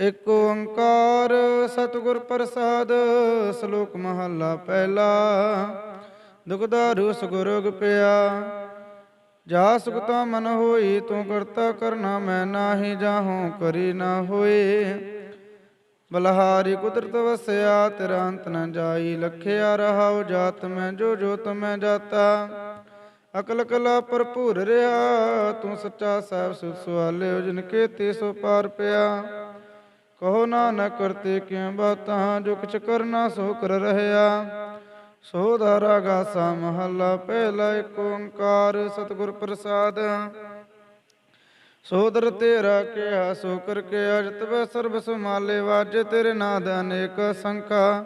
ਇਕ ਓੰਕਾਰ ਸਤਿਗੁਰ ਪ੍ਰਸਾਦ, ਸ਼ਲੋਕ ਮਹੱਲਾ ਪਹਿਲਾ। ਦੁਖਦਾਰੂ ਸੁਗੁਰਗ ਪਿਆ। ਜਾ ਸੁਖਤਾ ਮਨ ਹੋਈ, ਤੂੰ ਕਰਤਾ ਕਰਨਾ ਮੈਂ ਨਾਹੀ, ਜਾਹੂੰ ਕਰੀ ਨਾ ਹੋਏ। ਬਲਹਾਰੀ ਕੁਦਰਤ ਵਸਿਆ, ਤੇਰਾ ਅੰਤ ਨ ਜਾਈ, ਲਖਿਆ ਰਹਾਉ ਜਾਤ ਮੈਂ, ਜੋ ਜੋਤ ਮੈਂ ਜਾਤਾ। ਅਕਲ ਕਲਾ ਭਰਪੂਰ ਰਿਹਾ ਤੂੰ ਸੱਚਾ ਸਾਹਿਬ ਸੁਖ ਸੁਆਲਿਓ, ਜਿਨ ਕੇ ਸੋ ਪਾਰ ਪਿਆ। ਕਹੋ ਨਾਨਕ ਕਰਤੇ ਕਿਉ ਬਾਤਾਂ ਜੋ ਕਿਛ ਕਰਨਾ ਸੋ ਕਰ ਰਹਿਆ। ਸੋ ਧਾਰਾ ਗਾਸਾ ਮਹੱਲਾ, ਪਹਿਲਾ ਏਕ ਓੰਕਾਰ ਸਤਿਗੁਰ ਪ੍ਰਸਾਦ। ਸੋਦਰ ਤੇਰਾ ਕਿਹਾ, ਸੋ ਕਰ ਕੇ ਅਜਤ ਵੈ ਸਰਬ ਸਮਾਲੇ ਵਾਜੇ ਤੇਰੇ ਨਾਦ ਅਨੇਕ ਸੰਖਾ।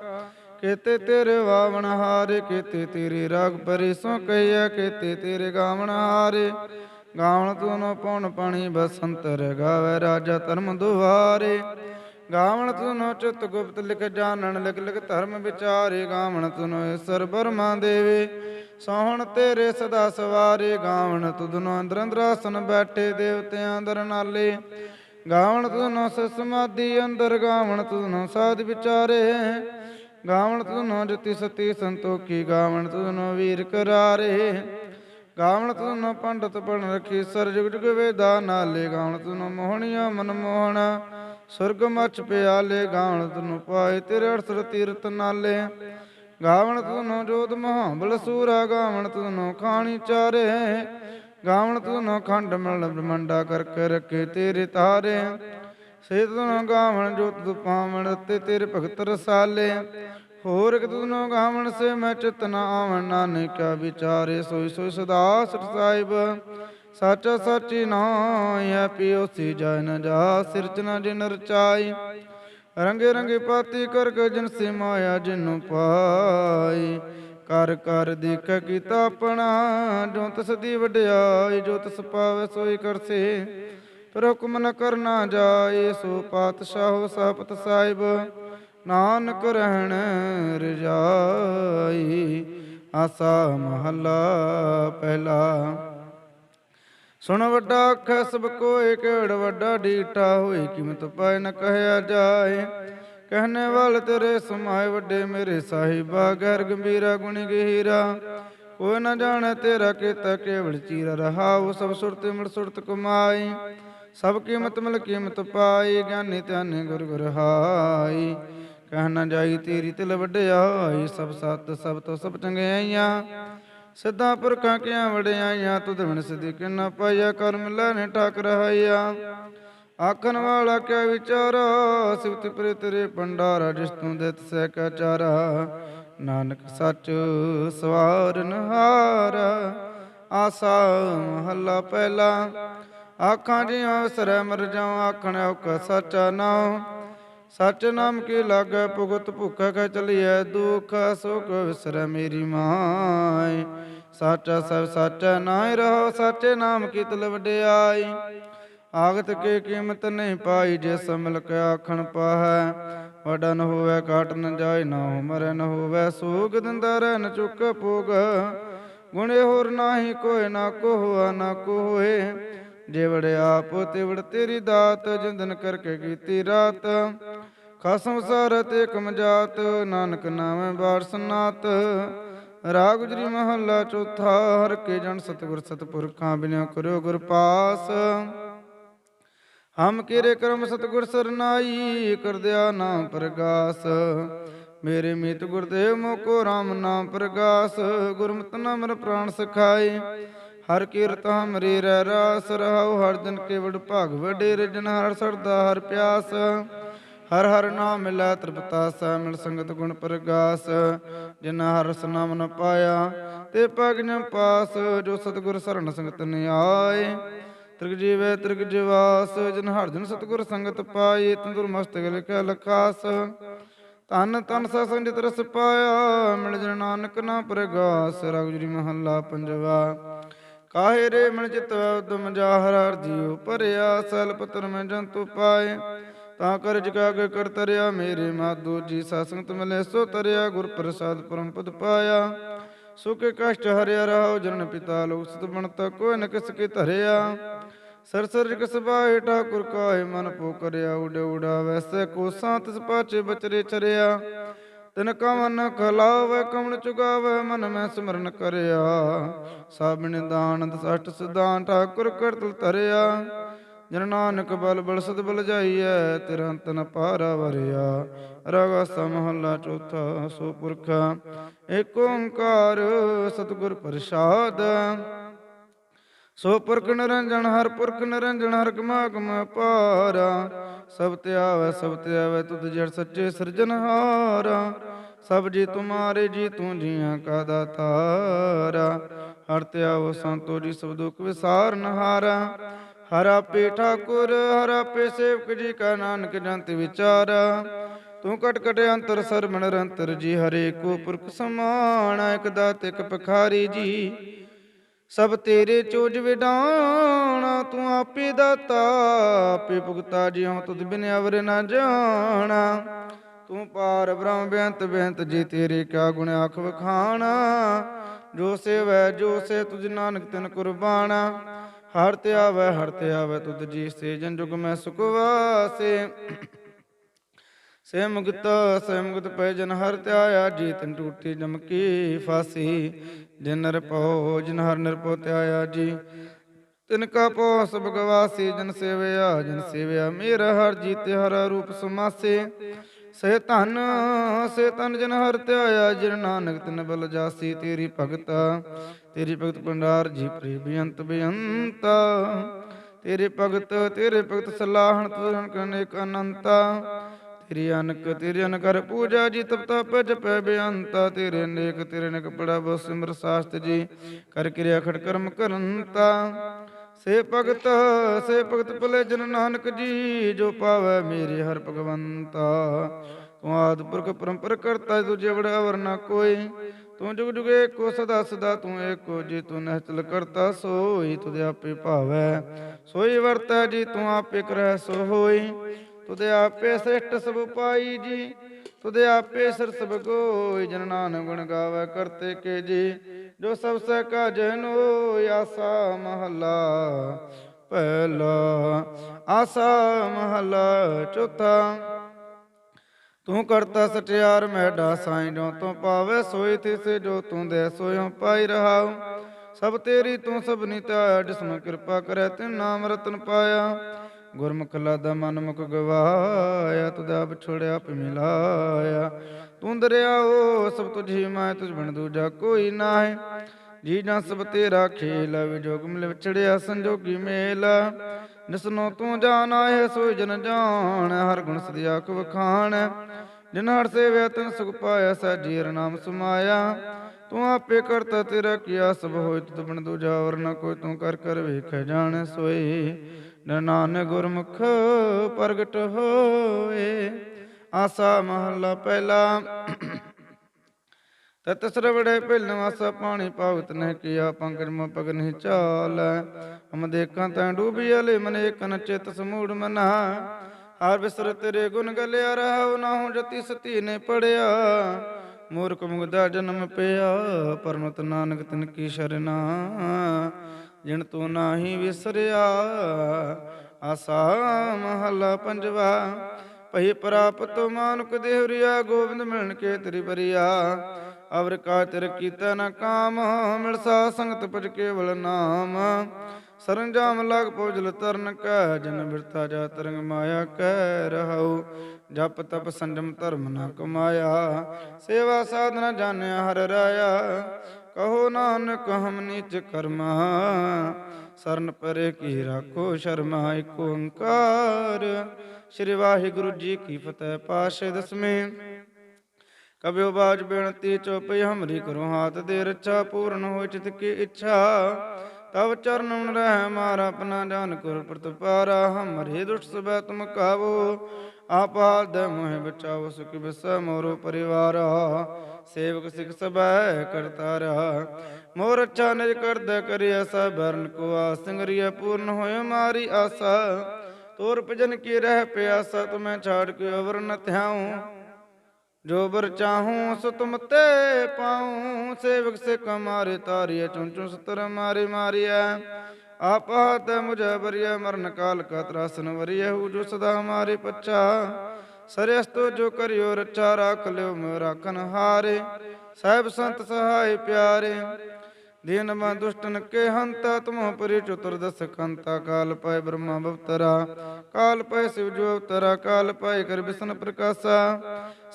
ਕੀਤੇ ਤੇਰੇ ਵਾਵਣ ਹਾਰੇ, ਕੀਤੇ ਤੇਰੇ ਰਾਗ ਪਰੇ ਸੋ ਕਹੀਆ ਕੀਤੇ ਤੇਰੇ ਗਾਵਣ ਹਾਰੇ। ਗਾਵਣ ਤੂੰ ਪਉਣ ਪਾਣੀ ਬਸੰਤਰ ਗਾਵੇ ਰਾਜਾ ਧਰਮ ਦੁਆਰੇ। ਗਾਵਣ ਤੁਨੋ ਚਿਤ ਗੁਪਤ ਲਿਖ ਜਾਣਨ, ਲਿਖ ਲਿਖ ਧਰਮ ਵਿਚਾਰੇ ਗਾਵਣ ਤੁਨੋ ਈਸ਼ਰ ਬਰਮਾ ਦੇਵੇ। ਸੋਹਣ ਤੇਰੇ ਸਦਾ ਸਵਾਰੇ ਗਾਵਣ ਤੁਧਨੋ ਅੰਦਰ ਅੰਦਰਾਸਨ ਬੈਠੇ ਦੇਵਤਿਆਂ ਅੰਦਰ ਨਾਲੇ। ਗਾਵਣ ਤੁਧਨੋ ਸਮਾਧੀ ਅੰਦਰ ਗਾਵਣ ਤੁਧਨੋ ਸਾਧ ਵਿਚਾਰੇ। ਗਾਵਣ ਤੁਧਨੋ ਜਤੀ ਸਤੀ ਸੰਤੋਖੀ, ਗਾਵਣ ਤੁਧਨੋ ਵੀਰ ਕਰਾਰੇ। ਗਾਵਣ ਤੁਧਨੋ ਪੰਡਤ ਪੜਨ ਰਖੀ ਸਰ ਜੁਗ ਜੁਗ ਵੇਦਾ ਨਾਲੇ। ਗਾਵਣ ਤੁਧਨੋ ਮੋਹਣੀਆਂ ਮਨ ਮੋਹਣਾ ਸੁਰਗ ਮਚ ਪਿਆਲੇ ਗਾਵਣ ਤੁਨੂੰ ਪਾਏ ਤੇਰੇ ਅਰਸਰ ਤੀਰਤ ਨਾਲੇ। ਗਾਵਣ ਤੁਨੂੰ ਜੋਤ ਮਹਾਬਲ ਸੂਰਾ ਗਾਵਣ ਤੁਨੂੰ ਖਾਣੀ ਚਾਰੇ। ਗਾਵਣ ਤੁਨੂੰ ਖੰਡ ਮਿਲ ਬ੍ਰਹਮੰਡਾ ਕਰਕੇ ਰੱਖੇ ਤੇਰੇ ਤਾਰੇ। ਸੇ ਤੁਨੂੰ ਗਾਵਣ ਜੋਤ ਤੂੰ ਪਾਵਣ ਤੇ ਤੇਰੇ ਭਗਤ ਰਸਾਲੇ। ਹੋਰ ਕਿ ਤੁਨੂੰ ਗਾਵਣ ਸੇ ਮੈਂ ਚਿਤ ਨਾ ਆਵਣ, ਨਾਨਕਾ ਵਿਚਾਰੇ ਸੋਈ ਸੋਈ ਸਦਾ ਸਤ ਸਾਹਿਬ। ਸਚ ਸੱਚੀ ਨਾਇ ਪਿਓ ਸੀ ਜੈ ਨ ਜਾ ਸਿਰਜਣਾ ਜਿਨ ਰਚਾਈ ਰੰਗੇ ਰੰਗੇ ਪਾਤੀ ਕਰ ਕੇ ਜਿਨ ਸੇ ਮਾਇਆ ਜਿਨੂੰ ਪਾਈ। ਕਰ ਕਰ ਦੇਖ ਕੀਤਾ ਆਪਣਾ, ਜੋ ਤਸ ਦੀ ਵਡਿਆਈ, ਜੋ ਤਸ ਪਾਵੇ ਸੋਈ ਕਰਸੇ ਪਰ ਹੁਕਮ ਨ ਕਰਨਾ ਜਾਏ, ਸੋ ਪਾਤਸ਼ਾਹ ਸਪਤ ਸਾਹਿਬ, ਨਾਨਕ ਰਹਿਣ ਰਜਾਈ। ਆਸਾ ਮਹੱਲਾ ਪਹਿਲਾ। ਸੁਣ ਵੱਡਾ ਅੱਖ ਸਭ ਕੋਇ ਕਿਹੜ ਵੱਡਾ ਡੀਟਾ, ਹੋਈ ਕੀਮਤ ਪਾਏ ਨ ਕਹਿਆ ਜਾਏ। ਕਹਨੇ ਵਾਲ ਤੇਰੇ ਸਮਾਏ ਵੱਡੇ ਮੇਰੇ ਸਾਹਿਬਾ, ਗੈਰ ਗੰਭੀਰਾ, ਗੁਣੀ ਗਹੀਰਾ। ਕੋਈ ਨ ਜਾਣੇ ਤੇਰਾ ਕੀਤਾ, ਕੇਵਲ ਚੀਰ ਰਹਾਉ, ਸਭ ਸੁਰਤ ਮਿਲ ਸੁਰਤ ਕਮਾਈ। ਸਭ ਕੀਮਤ ਮਿਲ ਕੀਮਤ ਪਾਈ, ਗਿਆਨੀ ਧਿਆਨੀ ਗੁਰ ਗੁਰ ਹਾਈ। ਕਹਿ ਨ ਜਾਈ ਤੇਰੀ ਤਿਲ ਵਡਿਆਈ, ਸਭ ਸਤ ਸਭ ਤੋਂ ਸਭ ਚੰਗਿਆਈਆਂ। ਸਿੱਧਾ ਪੁਰਖਾਂ ਕਿਆਂ ਵੜਿਆਈਆਂ ਤੁਧ ਬਿਨ ਸਿਧੀ ਕਿਨਾ ਪਾਇਆ ਕਰਮ ਲੈਨੇ ਠਾਕ ਰਹਾਈਆ ਆਖਣ ਵਾਲਾ ਕਿਆ ਵਿਚਾਰਾ ਸਿਵਤ ਪ੍ਰੇ ਤੇਰੇ ਭੰਡਾਰਾ, ਜਿਸ ਤੂੰ ਦਿੱਤ ਸਹਿ ਕਾ ਚਾਰਾ। ਨਾਨਕ ਸੱਚ ਸਵਾਰਨ ਹਾਰ ਆਸਾ ਮਹੱਲਾ ਪਹਿਲਾ। ਆਖਾਂ ਜਿਉ ਅਵਸਰੈ ਮਰ ਜਾਉ, ਆਖਣ ਔਕ ਸੱਚਾ ਨਾਮ ਸੱਚ ਨਾਮ ਕੀ ਲਾਗੈ ਭੁਗਤ ਭੁਖਾ ਕੈ ਚਲੀਐ ਦੁਖ, ਸੁਖ ਵਿਸਰੈ ਮੇਰੀ ਮਾਈ। ਸਾਚਾ ਸਭ ਸਾਚਾ ਨਾਇ ਰਹੋ ਸਾਚੇ ਨਾਮ ਕੀ ਤਲ ਵਡਿਆਈ ਆਗਤ ਕੇ ਕੀਮਤ ਨਹੀਂ ਪਾਈ, ਜੇ ਸਮਲ ਕੇ ਆਖਣ ਪਾਹੈ। ਵਡਾ ਨ ਹੋਵੇ ਕਾਟ ਨ ਜਾਏ ਨਾ ਮਰੈ ਨ ਹੋਵੇ ਸੋਗ ਦਿੰਦਾ ਰਹਿ ਨ ਚੁੱਕ ਪੋਗ ਗੁਣੇ ਹੋਰ ਨਾਹੀ ਕੋਇ ਨਾ ਕੋ ਹੋਆ ਨਾ ਕੋ ਹੋਏ ਜੇ ਵੜਿਆ ਪੋਤੇ ਵੜ ਤੇਰੀ ਦਾਤ, ਜਿੰਦਨ ਕਰਕੇ ਕੀਤੀ ਰਾਤ। ਖਸਮ ਸਾਰ ਤੇ ਕਮਜਾਤ ਨਾਨਕ ਨਾਮੇ ਬਾਰ ਰਾਗ ਗੁਜਰੀ ਮਹੱਲਾ ਚੌਥਾ, ਹਰ ਕੇ ਜਨ ਸਤਿਗੁਰ ਸਤਿਪੁਰਖਾਂ ਬਿਨਿ ਕਰਿਓ ਗੁਰ ਪਾਸ। ਹਮ ਕੀਰੇ ਕਰਮ ਸਤਿਗੁਰ ਸਰਨਾਈ, ਕਰਦਿਆ ਨਾਮ ਪ੍ਰਗਾਸ। ਮੇਰੇ ਮੀਤ ਗੁਰਦੇਵ ਮੋਕੋ RAM ਨਾਮ ਪ੍ਰਗਾਸ। ਗੁਰਮਤਿ ਨਾਮ ਮਰ ਪ੍ਰਾਣ ਸਖਾਈ ਹਰ ਕੀਰਤ ਹਮਰੀ ਰਹਿ ਰਾਸ। ਰਹਾਉ ਹਰ ਦਿਨ ਕੇਵੜ ਭਾਗ ਵਡੇਰੇ ਜਨ ਹਰ ਸਰਦਾ ਹਰ ਪਿਆਸ। ਹਰ ਹਰ ਨਾਮ ਮਿਲੈ ਤ੍ਰਿਪਤਾ ਸੈ ਮਿਲ ਸੰਗਤ ਗੁਣ ਪ੍ਰਗਾਸ ਜਿਨ ਹਰ ਰਸ ਨ ਪਾਇਆ, ਤੇ ਪਗਨ ਪਾਸ, ਜੋ ਸਤਿਗੁਰ ਸਰਣ ਸੰਗਤ ਨ ਆਏ ਤ੍ਰਿਗ ਜੀਵੇ ਤ੍ਰਿਗ ਜਿਵਾਸ, ਜਿਨ ਹਰ ਜਨ ਸਤਿਗੁਰ ਸੰਗਤ ਪਾਈ ਤੰਦੁਰ ਮਸਤਕ ਲਿਖਿਆ ਲਖਾਸ। ਤਨ ਤਨ ਸਾ ਸੰਜਿਤ ਰਸ ਪਾਇਆ, ਮਿਲ ਜਨ ਨਾਨਕ ਨਾ ਪ੍ਰਗਾਸ ਰਗਜਰੀ ਮਹੱਲਾ ਪੰਜਵਾ। ਕਾਹੇ ਰੇ ਮਿਲ ਚਿਤ ਉਦਮ ਜਾਹਰ, ਹਰ ਜੀਉ ਭਰਿਆ, ਸਲ ਪਤਰ ਮੈਂ ਜੰਤੂ ਪਾਏ। ਤਾਂ ਕਰ ਜਗਾ ਕੇ ਕਰ ਤਰਿਆ ਮੇਰੇ ਮਾਧੋ ਜੀ ਸਤਸੰਗਤ ਮਿਲੇ, ਸੋ ਤਰਿਆ ਗੁਰ ਪ੍ਰਸਾਦ ਪਰਮ ਪਦ ਪਾਇਆ। ਸੁਖ ਕਸ਼ਟ ਹਰਿਆ ਰਹਾਉ ਜਨਨ ਪਿਤਾ ਲੋਕ ਸਤ ਬਣਤਾ, ਕੋਈ ਨ ਕਿਸ ਕੇ ਧਰਿਆ। ਸਰ ਸਰਜਕ ਸਭਾਏ ਠਾਕੁਰ ਕਾਏ ਮਨ ਪੋ ਕਰਿਆ, ਉਡ ਉਡਾ ਵੈਸੇ ਕੋਸਾਂ ਤਿਸ ਪਾਛੇ ਬਚਰੇ ਚਰਿਆ। ਤਿਨ ਕਵਨ ਖਲਾਵੇ ਕਮਣ ਚੁਗਾਵੇ, ਮਨ ਮੈਂ ਸਿਮਰਨ ਕਰਿਆ। ਸਾਬਿਨ ਦਾਨੰਦ ਸਠ ਸਿਧਾਨ, ਠਾਕੁਰ ਕਰਤਲ ਤਰਿਆ ਜਨ ਨਾਨਕ ਬਲ ਬਲ ਸਦ ਬਲ ਜਾਈਐ, ਤੇਰਾ ਤਨ ਪਾਰਾ ਵਰਿਆ। ਰਗਾ ਸਮਹੱਲਾ ਚੌਥਾ, ਸੋ ਪੁਰਖ, ਏਕ ਓੰਕਾਰ ਸਤਿਗੁਰ ਪ੍ਰਸਾਦ। ਸੋ ਪੁਰਖ ਨਿਰੰਜਨ, ਹਰ ਪੁਰਖ ਨਿਰੰਜਨ, ਹਰ ਗਮਾ ਗਮ ਪਾਰਾ ਸਭ ਤੇ ਆਵੈ, ਸਭ ਤੇ ਆਵੈ, ਤੁਧ ਜੜ ਸੱਚੇ ਸਿਰਜਨਹਾਰਾ ਸਭ ਜੀ ਤੁਮਾਰੇ ਜੀ ਤੂੰ ਜੀਆਂ ਕਾ ਦਾਤਾਰਾ। ਹਰ ਤੇ ਆਵੋ ਸੰਤੋ ਜੀ, ਸਭ ਦੁਖ ਵਿਸਾਰ ਨਹਾਰਾ ਹਰਾ ਪੇ ਠਾਕੁਰ, ਹਰਾ ਪੇ ਸੇਵਕ ਜੀ ਕਾ ਨਾਨਕ ਜੰਤ ਵਿਚਾਰਾ। ਤੂੰ ਕਟ ਕਟ ਅੰਤਰ ਸਰਮਣ ਰੰਤਰ ਜੀ, ਹਰੇ ਕੋ ਪੁਰਖ ਸਮਾਨ, ਇਕ ਦਾਤ, ਇਕ ਪਖਾਰੀ ਜੀ। ਸਭ ਤੇਰੇ ਚੋਜ ਵਿਡਾਣਾ, ਤੂੰ ਆਪੇ ਦਾਤਾ, ਆਪੇ ਭੁਗਤਾ ਜਿਉ ਤੁਧ ਬਿਨ ਅਵਰ ਨਾ ਜਾਣਾ। ਤੂੰ ਪਾਰ ਬ੍ਰਹਮ ਬੇਅੰਤ ਬੇਅੰਤ ਜੀ, ਤੇਰੇ ਕਿਆ ਗੁਣ ਆਖ ਵਖਾਣਾ। ਜੋ ਸੇਵੈ, ਜੋ ਸੇ ਤੁਝ ਨਾਨਕ ਤਿਨ ਕੁਰਬਾਨਾ। ਹਰ ਤੇ ਆਵੈ, ਹਰ ਤੇ ਆਵੈ, ਤੁਧ ਜੀ ਸੇ, ਜਨ ਜੁਗ ਮੈਂ ਸੁਖ ਵਾਸੇ। ਸੇ ਮੁਕਤ ਸੇ ਮੁਕਤ ਪੈ ਜਨ ਹਰ ਧਿਆਇਆ ਜੀ ਤਨ ਟੂਟੀ ਜਮਕੀ ਫਾਸੀ। ਜਿਨ ਨਿਰਭਉ ਜਿਨ ਹਰ ਨਿਰਭਉ ਧਿਆਇਆ ਜੀ। ਤਿਨ ਕਾ ਪੋ ਸਭ ਗਵਾਸੀ, ਜਨ ਸੇਵਿਆ ਜਨ ਸੇਵਿਆ ਮੇਰਾ ਹਰ ਜੀਤੇ ਹਰ ਰੂਪ ਸਮਾਸੇ। ਸੇ ਧਨ ਸੇ ਤਨ ਜਨ ਹਰ ਧਿਆਇਆ, ਜਿਨ ਨਾਨਕ ਤਿਨ ਬਲ ਜਾਸੀ, ਤੇਰੀ ਭਗਤ ਤੇਰੀ ਭਗਤ ਭੰਡਾਰ, ਜੀ ਪ੍ਰੀ ਬੇਅੰਤ ਬੇਅੰਤ। ਤੇਰੇ ਭਗਤ ਤੇਰੇ ਭਗਤ ਸਲਾਹਣ, ਤੁਰਨ ਕਨੇਕ ਅਨੰਤਾ। ਤੇਰੀ ਅਨਕ, ਤੇਰੀ ਅਨਕਰ ਪੂਜਾ, ਜੀ ਤਪ ਤਪ ਜਪੈ ਬੇਅੰਤਾ। ਤੇਰੇ ਨੇਕ ਤੇਰੇ ਨੇਕ ਪੜਾ ਬੋ ਸਿਮਰ ਸਾਸਤ ਜੀ, ਕਰ ਕਿਰਿਆ ਖੜ ਕਰਮ ਕਰੰਤਾ। ਸੇ ਭਗਤ ਸੇ ਭਗਤ ਭਲੇ ਜਨ ਨਾਨਕ ਜੀ, ਜੋ ਪਾਵੈ ਮੇਰੇ ਹਰ ਭਗਵੰਤਾ। ਤੂੰ ਆਦ ਪੁਰਖ ਪਰੰਪਰ ਕਰਤਾ ਤੁਝੇ ਬੜਾ ਵਰਨਾ ਕੋਈ। ਤੂੰ ਜੁਗ ਜੁਗ ਏਕੋ ਸਦਾ ਸਦਾ, ਤੂੰ ਏਕੋ ਜੀ, ਤੂੰ ਨਹਿਚਲ ਕਰਤਾ, ਸੋਈ ਤੁਧ ਆਪੇ ਭਾਵੈ। ਸੋਈ ਵਰਤੈ ਜੀ, ਤੂੰ ਆਪੇ ਕਰੈ ਸੋ ਹੋਈ ਤੁਧ ਆਪੇ ਸ੍ਰਿਸ਼ਟ ਸਭ ਪਾਈ ਜੀ। ਤੁਧ ਆਪੇ ਸਿਰ ਸਭ ਕੋਈ ਜਨ ਨਾਨਕ ਗੁਣ ਗਾਵੇ ਕਰਤੇ ਕੇ ਜੀ। ਜੋ ਸਭ ਸਹਿ ਕਾਜ ਨੋ ਆਸਾ ਮਹਲਾ ਪਹਿਲਾ, ਆਸਾ ਮਹਲਾ ਚੌਥਾ। ਤੂੰ ਕਰਤਾ ਸਟਿਆਰ ਮੈਡਾ ਸਾਈਂ, ਜੋ ਤੂੰ ਪਾਵੇ ਸੋਈ, ਤਿਸੇ ਜੋ ਤੂੰ ਦੇ ਸੋਇਓ ਪਾਈ ਰਹਾਉ। ਸਭ ਤੇਰੀ ਤੂੰ ਸਭ ਨਿਤਿਆ ਜਿਸਨੂੰ ਕਿਰਪਾ ਕਰੈ ਤੇ ਨਾਮ ਰਤਨ ਪਾਇਆ। ਗੁਰਮੁਖ ਲਾਦਾ ਮਨ ਮੁਖ ਗਵਾਇਆ ਤੂੰ ਵਿਛੋੜਿਆ ਪ ਮਿਲਾਇਆ। ਤੂੰ ਦਰਿਆਓ ਸਭ ਤੁਝੀ ਮੈਂ, ਤੁਝ ਬਿਨ ਦੂਜਾ ਕੋਈ ਨਾਹੀ। ਜੀ ਜਾਂ ਸਭ ਤੇਰਾ ਖੇਲ ਵਿਜੋਗ ਮਿਲ ਵਿਛੜਿਆ ਸੰਜੋਗੀ ਮੇਲ ਜਿਸਨੋ ਤੂੰ ਜਾਣ ਆਏ ਸੋ ਜਨ ਜਾਣ ਹਰ ਗੁਣ ਸਦੀ ਆਖ ਵਖਾਣ ਜਿਨ ਹਰ ਸੇਵਿਆ, ਤਨ ਸੁਖ ਪਾਇਆ ਸਾਜੀਰ ਨਾਮ ਸਮਾਇਆ। ਤੂੰ ਆਪੇ ਕਰਤਾ ਤੇਰਾ ਕੀਆ, ਸਭ ਹੋਇ, ਤੁਧ ਬਿਨ ਦੂਜਾ ਵਰ ਕੋਈ, ਤੂੰ ਕਰ ਕਰ ਵੇਖ ਜਾਣ ਸੋਏ ਨਾਨਕ ਗੁਰਮੁਖ ਪ੍ਰਗਟ ਹੋਏ। ਆਸਾ ਮਹੱਲਾ ਪਹਿਲਾ। ਤਤ ਸਰਵੜੇ ਪਹਿਲ ਵਾਸਾ ਪਾਣੀ ਪਾਵਤ ਨੇ ਕੀਆ ਪੰਕਜ ਮ ਪਗ ਨਹੀਂ ਚਾਲ। ਹਮ ਦੇਖਾਂ ਤੈਂ ਡੂਬੀ ਅਲੇ ਮਨੇ ਕਨ ਚਿਤ ਸਮੂੜ ਮਨਾ। ਹਰ ਵਿਸਰ ਤੇਰੇ ਗੁਣ ਗਲਿਆ, ਰਹਾਉ ਨਾ ਹੂੰ ਜਤੀ ਸਤੀ ਨੇ ਪੜਿਆ। ਮੂਰਖ ਮੁਗਦਾ ਜਨਮ ਪਿਆ, ਪਰਮਤ ਨਾਨਕ ਤਿਨ ਕੀ ਸ਼ਰਨਾ। ਜਿਣ ਤੂੰ ਨਾਹੀ ਵਿਸਰਿਆ, ਆਸਾ ਮਹਲਾ ਪੰਜਵਾ। ਭਈ ਪ੍ਰਾਪਤ ਮਾਨੁਕ ਦੇਵਰਿਆ ਗੋਬਿੰਦ ਮਿਲਣ ਕੇ ਤੇਰੀ ਬਰੀਆ ਅਵਰ ਕਾ ਤੇਰ ਕੀਤਾ ਨ ਕਾਮ, ਮਿਲ ਸੰਗਤ ਭਜ ਕੇਵਲ ਨਾਮ। ਸਰੰਜਾਮ ਲਗ ਪੋਜਲ ਤਰਨ ਕੈ, ਜਨ ਬਿਰਤਾ ਜਾ ਤਰੰਗ ਮਾਇਆ ਕਹਿ ਰਹਾਉ। ਜਪ ਤਪ ਸੰਜਮ ਧਰਮ ਨਾ ਕਮਾਇਆ। ਸੇਵਾ ਸਾਧਨਾ ਜਾਣਿਆ ਹਰ ਰਾਇਆ। ਕਹੋ ਨਾਨਕ, ਹਮ ਨੀਚ ਕਰਮਾ। ਸਰਨ ਪਰੇ ਕੀ ਰਾਖੋ ਸ਼ਰਮਾ, ਏਕ ਓੰਕਾਰ। ਸ੍ਰੀ ਵਾਹਿਗੁਰੂ ਜੀ ਕੀ ਫਤਿਹ ਪਾਸ਼ੇ ਦਸਵੇਂ। ਕਬਿਓ ਬਾਜ ਬੇਨਤੀ ਚੋਪਈ ਹਮਰੀ ਕਰੋ ਹਾਥ ਦੇ ਰੱਛਾ, ਪੂਰਨ ਹੋਇ ਚਿਤ ਕੀ ਇੱਛਾ। ਤਵ ਚਰਨ ਰਹਿ ਮਾਰਾ ਆਪਣਾ ਜਾਨ ਕਰ ਪ੍ਰਤਪਾਰਾ, ਹਮਰੇ ਦੁਸ਼ਟ ਸਬੈ ਤੁਮ ਕਾਵੋ। ਆਪਾਲ ਮੋਹਿ ਬਚਾਓ ਸੁਖ ਬਿਸੈ ਮੋਰੋ ਪਰਿਵਾਰਾ। ਸੇਵਕ ਸਿਖ ਸਬੈ ਕਰਤਾਰਾ ਮੋਰ ਅੱਛਾ ਨਿਜ ਕਰਦਾ ਕਰਿਆ ਸਬਰਨ ਕੋ ਆ ਪੂਰਨ ਹੋਇ ਮਾਰੀ ਆਸਾ। ਤੋਰ ਭਜਨ ਕੀ ਰਹਿ ਪਿਆਸਾ, ਤੁਮੈ ਛਾੜ ਕੇ ਅਵਰ ਨ ਧਿਆਉ। ਜੋ ਬਰ ਚਾਹੂੰ ਸੋ ਤੁਮ ਤੇ ਪਾਉ। ਸੇਵਕ ਸੇ ਕਮਾਰੇ ਤਾਰੀਏ ਚੁੰ ਚੁੰ ਸਤਰ ਮਾਰੇ ਮਾਰੀਐ। ਆਪਾਤ ਮੁਜਬਰਿਆ ਮਰਨ ਕਾਲ ਕਾ ਤਰਾਸਨ ਵਰਿਆ ਹੂ ਜੋ ਸਦਾ ਹਮਾਰੇ ਪੱਛਾ। ਸਰਸਤੋ ਜੋ ਕਰਿਓ ਰਚਾ ਰਾਖ ਲਿਓ ਮਰਾਕਨ ਹਾਰੇ। ਸਹਿਬ ਸੰਤ ਸਹਾਈ ਪਿਆਰੇ, ਦੀਨ ਮਾ ਦੁਸ਼ਟਨ ਕੇ ਹੰਤਾ ਤੁਮਹ ਪਰਿ ਚਤੁਰ ਦਸ ਕੰਤਾ, ਕਾਲ ਪੈ ਬ੍ਰਹਮਾ ਬਵਤਰਾ। ਕਾਲ ਪੈ ਸਿਵ ਜੋ ਅਵਤਰਾ, ਕਾਲ ਪੈ ਕਰ ਬਿਸਨ ਪ੍ਰਕਾਸ਼ਾ।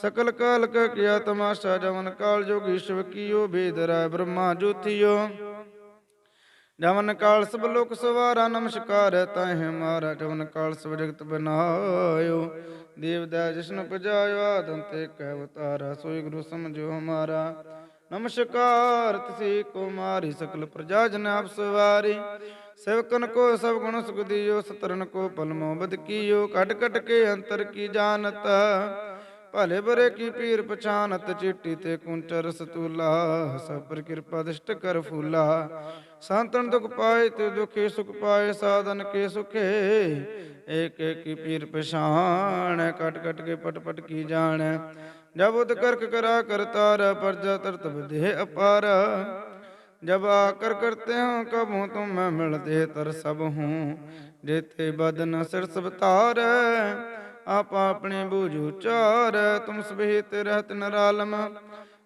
ਸਕਲ ਕਾਲ ਕਾ ਕਿਆ ਤਮਾਸ਼ਾ ਜਵਨ ਕਾਲ ਜੋਗੀ, ਸ਼ਿਵ ਕੀਓ ਬੇਦਰਾ ਬ੍ਰਹਮਾ ਜੋਤਿਓ। ਜਵਨ ਕਾਲ ਸਭ ਲੋਕ ਸਵਾਰਾ ਨਮਸਕਾਰ, ਤਾਹਿ ਮਾਰਾ ਜਵਨ ਕਾਲ ਸਭ ਜਗਤ ਬਨਾਇਓ ਦੇਵਦਾ ਜਿਸਨ ਪਜਾਇਓ ਆਦੰਤੇ ਕਹਿ ਅਵਤਾਰਾ, ਸੋਈ ਗੁਰੂ ਸਮਝੋ ਹਮਾਰਾ। ਨਮਸਕਾਰ, ਤਿਸੀ ਕੋ ਸਕਲ ਪ੍ਰਜਾ ਜਨ ਆਪ ਸਵਾਰੀ। ਸੇਵਕਨ ਕੋ ਸਭ ਗੁਣ ਸੁਖ ਦਿਓ ਸਤਰਨ ਕੋ ਪਲਮੋ ਬਦ ਕੀਓ। ਕਟ ਕਟ ਕੇ ਅੰਤਰ ਕੀ ਜਾਣਤ ਭਲੇ ਬਰੇ ਕੀ ਪੀਰ ਪਛਾਨਤ ਚਿੱਟੀ ਤੇ ਕੁੰਚਰ ਸਤੂਲਾ ਸਭ ਪਰ ਕਿਰਪਾ ਦਿਸ਼ਟ ਕਰ ਫੂਲਾ ਸੰਤਨ ਦੁਖ ਪਾਏ ਤੇ ਦੁਖੇ ਸੁਖ ਪਾਏ ਸਾਧਨ ਕੇ ਸੁਖੇ ਏਕ ਏਕ ਕੀ ਪੀਰ ਪਛਾਣ ਕਟ ਕਟ ਕੇ ਪਟ ਪਟ ਕੀ ਜਾਣ ਜਬ ਉਦ ਕਰਕ ਕਰਾ ਕਰਤਾਰ ਪਰਜਾ ਤਰਤ ਵਿਦੇ ਅਪਾਰ जब आकर करते हो कब हूँ तुम मैं मिलते तर सब हूँ जेते बदन सिर सब तार ਆਪ ਆਪਣੇ ਬੂਝ ਉਚਾਰ, ਤੁਮ ਸਬਹਿਤ ਰਹਤ ਨਰਾਲਮ,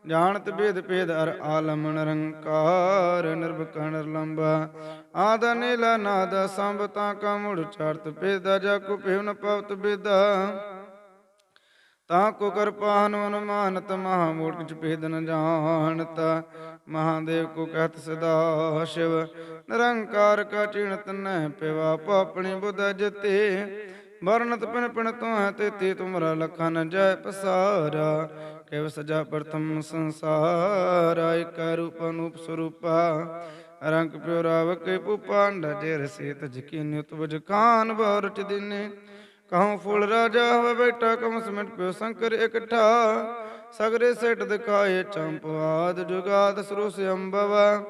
ਜਾਣਤ ਭੇਦ ਭੇਦ ਅਰ ਆਲਮ, ਨਿਰੰਕਾਰ, ਨਿਰਭਕ ਨਿਰਲੰਬਾ। ਆਦ ਨੀਲਾ ਨਾਦ ਸੰਭ ਤਾਂ ਕਾ ਮੁੜ ਚਰਤ ਭੇਦਾ, ਜਾ ਕੋ ਭਿਵਨ ਪਵਤ ਬੇਦਾ। ਤਾਂ ਕੋ ਕਿਰਪਾਨ ਅਨੁਮਾਨਤ, ਮਹਾ ਮੂਰਖ ਚ ਭੇਦ ਨ ਜਾਣਤ। ਮਹਾਦੇਵ ਕੋ ਕਹਤ ਸਦਾ ਸ਼ਿਵ, ਨਿਰੰਕਾਰ ਕਾ ਚਿਣਤ ਨਹਿ ਪਿਵਾ, ਪਾਪਣੀ ਬੁਧ ਜਤੇ। ਵਰਨਤ ਪਿਨ ਪਿਨ ਤੂੰ ਹੈ ਤੇਤੀ ਤੁਮਰਾ ਲਖਨ ਜੈ ਪਸਾਰਾ, ਕਿਵ ਸਜਾ ਪ੍ਰਥਮ ਸੰਸਾਰ, ਇਕ ਰੂਪ ਅਨੂਪ ਸਰੂਪਾ, ਰੰਗ ਪਿਓ ਰਾਵ ਕੇ ਪੁਪਾਂਡ ਜੇ ਰਸੇ ਤਜ ਕੀਨਿ ਤੁਜ ਖਾਨ ਬਰਚ ਦਿਨੇ। ਕਹਉ ਫੁੱਲ ਰਾਜਾ ਹੋਵੇ ਬੈਠਾ ਕਮ ਸਮਿਟ ਪਿਓ ਸ਼ੰਕਰ ਇਕਠਾ, ਸਗਰੇ ਸੇਟ ਦਿਖਾਏ ਚੰਪਵਾਦ ਜੁਗਾਦ ਸਰੂਸ ਅੰਬਵਾ।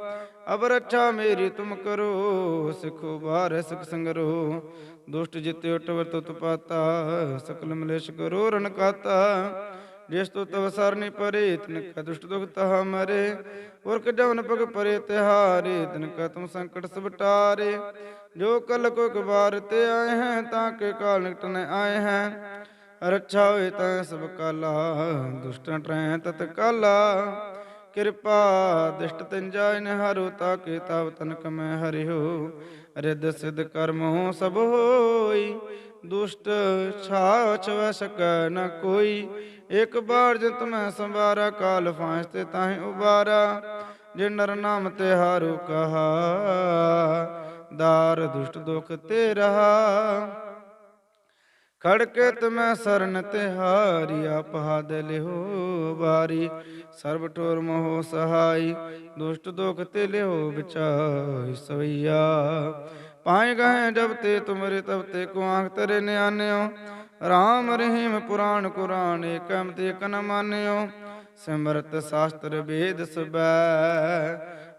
ਅਬ ਰੱਛਾ ਮੇਰੀ ਤੁਮ ਕਰੋ, ਸਿਖੋ ਬਾਰ ਸਿਖ ਸੰਗਰੋ ਦੁਸ਼ਟ ਜਿਤੇ ਉਟਵਰ ਤੁਤ ਪਾਤਾ, ਸਕਲ ਮਲੇਸ਼ ਕਰੋ ਰਨ ਕਾਤਾ ਜਿਸ ਤੋ ਤਵ ਸਰਨੀ ਪਰੇ, ਤਨ ਕਾ ਦੁਸ਼ਟ ਦੁਖ ਤਹ ਮਰੇ। ਉਰਕ ਜਵਨ ਪਗ ਪਰੇ ਤਿਹਾਰੇ, ਤਨ ਕਾ ਤੁਮ ਸੰਕਟ ਸਭ ਟਾਰੇ। ਜੋ ਕਲ ਕੋ ਕਬਾਰ ਤੇ ਆਏ ਹੈ, ਤਾਂ ਕੇ ਕਾਲ ਨਿਕਟ ਨ ਆਏ ਹੈ। ਰੱਛਾ ਹੋਏ ਤਾਂ ਸਭ ਕਾਲਾ, ਦੁਸ਼ਟਾਂ ਟਰੈ ਤਤ ਕਾਲਾ। ਕਿਰਪਾ, ਦਿਸ਼ਟ ਤਿਨ ਨ ਹਰੋ, ਤਾ ਕੇ ਤਵ ਤਨਕ ਮੈਂ ਹਰਿਓ। ਰਿਦ ਸਿਧ ਹੋ ਸਭ ਹੋਈ, ਦੁਸ਼ਟ ਛਾਛ ਵ ਸਕੈ ਨ ਕੋਈ। ਇਕ ਬਾਰ ਜਿਤ ਮੈਂ ਸੰਵਾਰਾ, ਕਾਲ ਫਾਂਸ ਤੇ ਤਾਹੀਂ ਉਬਾਰਾ। ਜੇ ਨਰ ਨਾਮ ਤੇ ਹਾਰੂ ਕਹਾ, ਦਾਰ ਦੁਸ਼ਟ ਦੁਖ ਤੇ ਰਹਾ। ਖੜਕੇ ਤਮੈ ਸਰਨ ਤੇ ਹਾਰੀ ਆਪ ਹਦ ਲਿਓ ਬਾਰੀ ਸਰਬ ਠੋਰ ਮੋਹ ਸਹਾਈ, ਦੁਸ਼ਟ ਦੁਖ ਤੇ ਲਿਓ ਵਿਚਾਈ ਸਵਈਆ। ਪਾਏ ਗਏ ਜਬ ਤੇ ਤੁਮਰੇ ਤਬ ਤੇ ਕੋ ਆਂਖ ਤਰੇ ਨਿਆਨਿਓ ਰਾਮ ਰਹੀਮ ਪੁਰਾਣ ਕੁਰਾਨ ਏਕਮ ਤੇ ਏਕ ਮਾਨਿਓ। ਸਿਮਰਤ ਸ਼ਾਸਤਰ ਵੇਦ ਸਬੈ,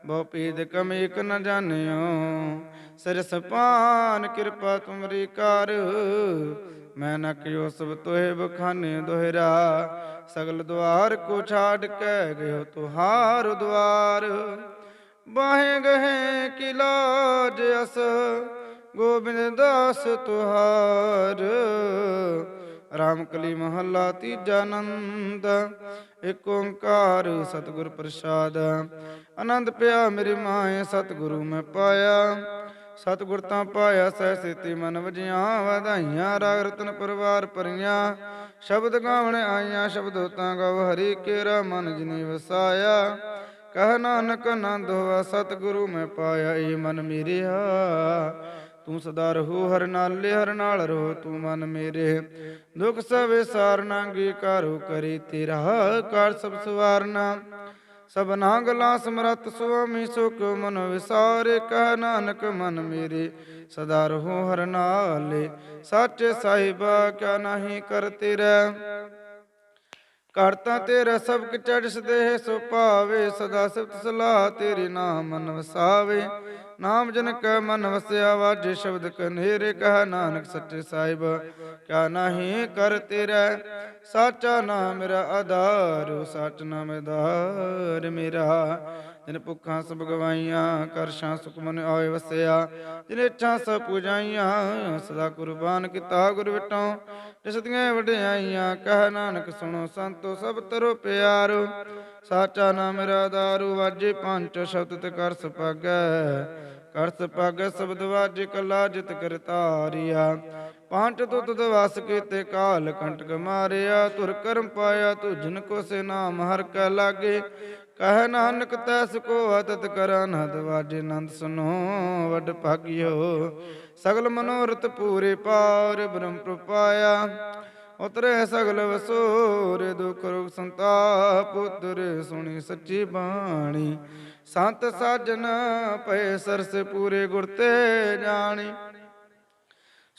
ਬਹੁ ਪੀਦ ਕਮ ਏਕ ਨ ਜਾਣਿਓ। ਸਰਸ ਪਾਨ ਕਿਰਪਾ ਤੁਮਰੀ ਕਰ ਮੈਂ ਨ ਕਿਉ ਸਭ ਤੋਹਿ ਬਖਾਨੇ ਦੋਹਰਾ, ਸਗਲ ਦੁਆਰ ਕੋ ਛਾੜ ਕੇ ਗਇਓ ਤੁਹਾਰ ਦਵਾਰ ਬਾਹੇ ਗਏ ਕਿ ਲਾਜ ਅਸ, ਗੋਬਿੰਦ ਦਾਸ ਤੁਹਾਰ। ਰਾਮ ਕਲੀ ਮਹੱਲਾ ਤੀਜਾ ਆਨੰਦ ਏਕ ਓੰਕਾਰ ਸਤਿਗੁਰ ਪ੍ਰਸਾਦ। ਆਨੰਦ ਪਿਆ ਮੇਰੀ ਮਾਏ, ਸਤਿਗੁਰੂ ਮੈਂ ਪਾਇਆ। ਸਤਿਗੁਰ ਤਾਂ ਪਾਇਆ ਸਹਿ ਸੇਤੀ ਮਨ ਵਜੀਆਂ, ਵਧਾਈਆਂ, ਰਾਗ ਰਤਨ ਪਰਿਵਾਰ ਪਰੀਆਂ ਸ਼ਬਦ ਗਾਵਣ ਆਈਆਂ, ਸ਼ਬਦ ਤਾਂ ਗਵ ਹਰੀ ਕੇਰਾ ਮਨ ਜਿਨੀ ਵਸਾਇਆ। ਕਹ ਨਾਨਕ ਆਨੰਦ ਹੋਆ, ਸਤਿਗੁਰੂ ਮੈਂ ਪਾਇਆ ਏ ਮਨ ਮੇਰਿਆ। ਤੂੰ ਸਦਾ ਰਹੋ ਹਰ ਨਾਲੇ, ਹਰ ਨਾਲ ਰਹੋ ਤੂੰ ਮਨ ਮੇਰੇ। ਦੁਖ ਸਵੇ ਸਾਰਨਾ, ਅੰਗੀਕਾਰੋ ਕਰੀ ਤੇਰਾ ਕਾਰ ਸਭ ਸਵਾਰਨਾ। ਸਭਨਾ ਗਲਾ ਸਮਰਤ ਸੁਆਮੀ ਸੁਖ ਮਨ ਵਿਸਾਰੇ, ਕਹਿ ਨਾਨਕ ਮਨ ਮੇਰੇ, ਸਦਾ ਰਹੋ ਹਰ ਨਾਲੇ, ਸਾਚੇ ਸਾਹਿਬਾ, ਕਿਆ ਨਹੀਂ ਕਰ ਤੇਰਾ ਕਰਤਾ ਤੇਰਾ ਸਭ ਕਿ ਚੜਸ ਦੇ ਸੋ ਪਾਵੇ ਸਦਾ ਸਿਫਤ ਸਲਾਹ ਤੇਰੀ ਨਾਮ ਮਨ ਵਸਾਵੇ। ਨਾਮ ਜਨ ਕੈ ਮਨ ਵਸਿਆ ਵਾਜੇ ਸ਼ਬਦ ਕਨੇਰੇ ਕਹ ਨਾਨਕ ਸੱਚੇ ਸਾਹਿਬ। ਕਿਆ ਨਹੀਂ ਕਰ ਤੇਰਾ, ਸਾਚਾ ਨਾਮ ਮੇਰਾ ਆਧਾਰ, ਸਾਚ ਨਾਮ ਆਧਾਰ ਮੇਰਾ। ਜਿਨ ਭੁੱਖਾਂ ਸਭ ਗਵਾਈਆਂ ਕਰਸ਼ਾਂ ਸੁਖਮਨ ਸੁਖ ਆਏ ਵਸਿਆ। ਜਿਨੇ ਇੱਛਾ ਸਭ ਪੂਜਾਈਆਂ, ਸਦਾ ਕੁਰਬਾਨ ਕੀਤਾ ਗੁਰ ਵਿਟੋਂ। ਜਿਸ ਵਡਿਆਈਆਂ, ਕਹਿ ਨਾਨਕ ਸੁਣੋ, ਸੰਤੋ ਸਭ ਤਰੋ ਪਿਆਰੋ। ਸਾਚਾ ਨਾਮ ਮੇਰਾ ਵਾਜੇ ਪੰਜ ਸ਼ਬਦ ਤੇ ਕਰ ਸੁਪਾਗੈ। ਕਰ ਸੁਪਾਗੈ ਸ਼ਬਦ ਵਾਜੇ ਕਲਾ ਜਿਤ ਕਰਤਾਰੀਆ। ਪੰਜ ਤੁਤ ਦਵਸ ਕੀਤੇ ਕਾਲ, ਕੰਟਕ ਮਾਰਿਆ, ਤੁਰ ਕਰਮ ਪਾਇਆ, ਤੂ ਜਿਨ ਕੋ ਸੇ ਨਾਮ ਹਰ ਕੈ ਲਾਗੇ। ਕਹਿ ਨਾਨਕ ਤੈਸ ਕੋ ਅਤਤ ਕਰ ਅਨਹਦ ਵਾਜੇ ਨੰਦ ਸੁਨੋ, ਵਡ ਭਾਗਿਓ। ਸਗਲ ਮਨੋਰਥ ਪੂਰੇ ਪਾਰ ਬ੍ਰਹਮ ਪ੍ਰਪਾਇਆ। ਉਤਰੇ ਸਗਲ ਵਸੂਰ, ਦੁਖ ਰੋਗ ਸੰਤਾਪ, ਉਤਰੇ ਸੁਣੀ ਸੱਚੀ ਬਾਣੀ। ਸੰਤ ਸਾਜਨ ਪਏ ਸਰਸ ਪੂਰੇ ਗੁਰ ਤੇ ਜਾਣੀ।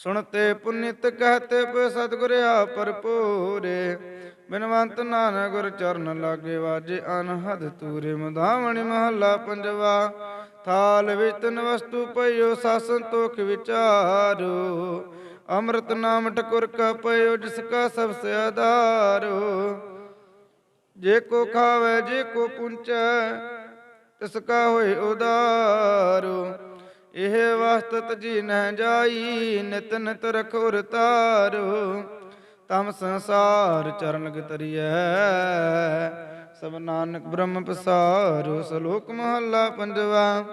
ਸੁਣਤੇ ਪੁਨਿਤ ਕਹਤੇ ਪਏ ਸਤਿਗੁਰ ਆ ਭਰਪੂਰੇ। ਬਿਨਵੰਤ ਨਾਨਕ ਗੁਰ ਚਰਨ ਲਾਗੇ ਵਾਜੇ, ਅਨਹਦ ਤੂਰੇ ਮਧਾਵਣੀ ਮਹੱਲਾ ਪੰਜਵਾ। ਥਾਲ ਵਿੱਚ ਤਨ ਵਸਤੂ ਪਈਓ ਸਾਸਨ ਤੋਖ ਵਿਚਾਰੋ। ਅੰਮ੍ਰਿਤ ਨਾਮ ਠਕੁਰ ਕਾ ਪਈਓ ਜਿਸ ਕਾ ਸਭ ਸੇ ਆਧਾਰੋ। ਜੇ ਕੋ ਖਾਵੇ, ਜੇ ਕੋ ਪੁੰਚੈ, ਤਿਸ ਕਾ ਹੋਏ ਉਦਾਰੋ। ਇਹ ਵਸਤ ਜੀ ਨਹਿ ਜਾਈ, ਨਿਤ ਨਿਤ ਰਖੁਰ ਤਾਰੋ, ਤਮ ਸੰਸਾਰ ਚਰਨ ਲਗ ਤਰੀਐ ਸਭ ਨਾਨਕ ਬ੍ਰਹਮ ਪਸਾਰੋ, ਸ਼ਲੋਕ ਮਹੱਲਾ ਪੰਜਵਾ।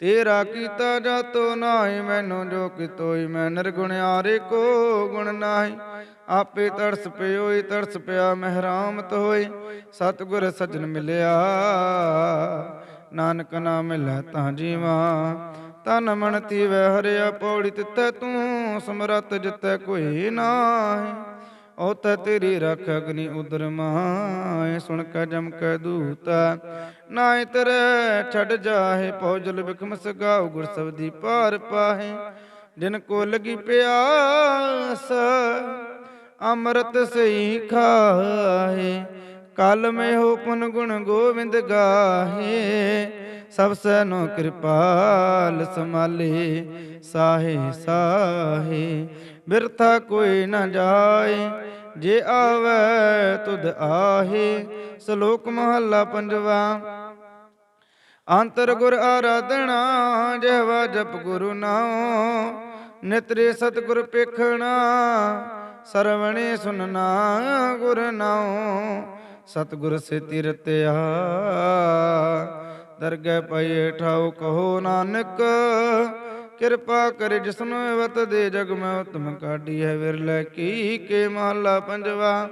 ਤੇਰਾ ਕੀਤਾ ਜਾਤੋ ਨਾਹੀ, ਮੈਨੂੰ ਜੋ ਕਿਤੋਈ, ਮੈਂ ਨਿਰਗੁਣ ਆਰੇ ਕੋ ਗੁਣ ਨਾਹੀ। ਆਪੇ ਤਰਸ ਪਿਓਈ, ਤਰਸ ਪਿਆ ਮਹਿਰਾਮਤ ਹੋਈ, ਸਤਿਗੁਰ ਸਜਣ ਮਿਲਿਆ। ਨਾਨਕ ਨਾਮ ਮਿਲੈ ਤਾਂ ਜੀਵਾ। ਤਨ ਮਨ ਤੀਵੈ ਹਰਿਆ ਪੌੜੀ ਤਿੱਥੈ ਤੂੰ ਸਮਰਤ ਜਿਤੈ ਕੋਈ ਨਾਹੀ। ਓ ਤਾਂ ਤੇਰੀ ਰੱਖ ਅਗਨੀ ਉਦਰ ਮਾਏ ਸੁਣ ਕੇ ਜਮ ਕੈ ਦੂਤ। ਨਾਏ ਤੇਰੇ ਛੱਡ ਜਾਹੇ ਪੌਜਲ ਬਿਖਮ ਸਗਾਉ ਗੁਰ ਸਬਦੀ ਪਾਰ ਪਾਹੇ। ਜਿਨ ਕੋ ਲਗੀ ਪਿਆਸ, ਅੰਮ੍ਰਿਤ ਸਈ ਖਾਹੇ। ਕਲ ਮੇ ਹੋ ਪੁਨ ਗੁਣ ਗੋਵਿੰਦ ਗਾਹੇ, ਸਭ ਸੈਨੋ ਕਿਰਪਾਲ ਸਮਾਲੇ ਸਾਹੇ ਸਾਹੇ, ਬਿਰਥਾ ਕੋਈ ਨਾ ਜਾਏ, ਜੇ ਆਵੇ ਤੁਧ ਆਹੇ, ਸ਼ਲੋਕ ਮਹੱਲਾ ਪੰਜਵਾ। ਅੰਤਰ ਗੁਰ ਆਰਾਧਣਾ ਜਿਹਵਾ ਜਪ ਗੁਰੂ ਨਾਮ ਨਿਤਰੇ ਸਤਿਗੁਰ ਪੇਖਣਾ, ਸਰਵਣੇ ਸੁਨਣਾ ਗੁਰ ਨਾਮ ਸਤਿਗੁਰ ਸੇ ਤਿਰਤਿਆ ਦਰਗਹਿ ਪਈ ਠਾਉ ਕਹੋ ਨਾਨਕ, ਕਿਰਪਾ ਕਰ ਜਿਸਨੂੰ ਵਤ ਦੇ ਜਗ ਮੈਂ ਉਤਮ ਕਾਢੀ ਹੈ ਵਿਰਲੇ ਕੀ ਕੇ ਮਹਲਾ ਪੰਜਵਾ।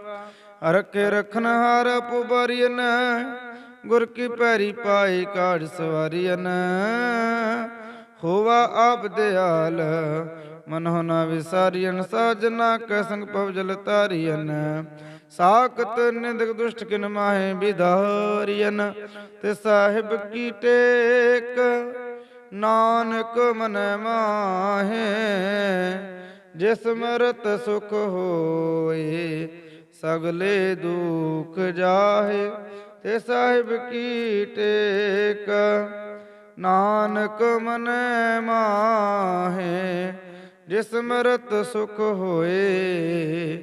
ਰਖੇ ਰਖਨ ਹਾਰ ਪੁਬਰੀਨ ਗੁਰ ਕੀ ਪੈਰੀ ਪਾਈ ਕਾੜ ਸਵਾਰੀਨ ਹੋਵਾ ਆਪ ਦਿਆਲ ਮਨੋ ਨਾ ਵਿਸਾਰੀਨ ਸਾਜਨਾ ਕੈ ਸੰਗ ਪਵ ਜਲ ਤਾਰੀਨ ਸਾਖਤ ਨਿੰਦਕ ਦੁਸ਼ਟ ਕਿਨ ਮਾਹੇ ਵਿਧਾਰੀਨ ਤੇ ਸਾਹਿਬ ਕੀ ਟੇਕ? ਨਾਨਕ ਮਨ ਮਾਹੇ, ਜਿਸ ਮਰਤ ਸੁਖ ਹੋਏ, ਸਗਲੇ ਦੁਖ ਜਾਹੇ, ਤੇ ਸਾਹਿਬ ਕੀ ਟੇਕ? ਨਾਨਕ ਮਨ ਮਾਹੇ, ਜਿਸ ਮਰਤ ਸੁਖ ਹੋਏ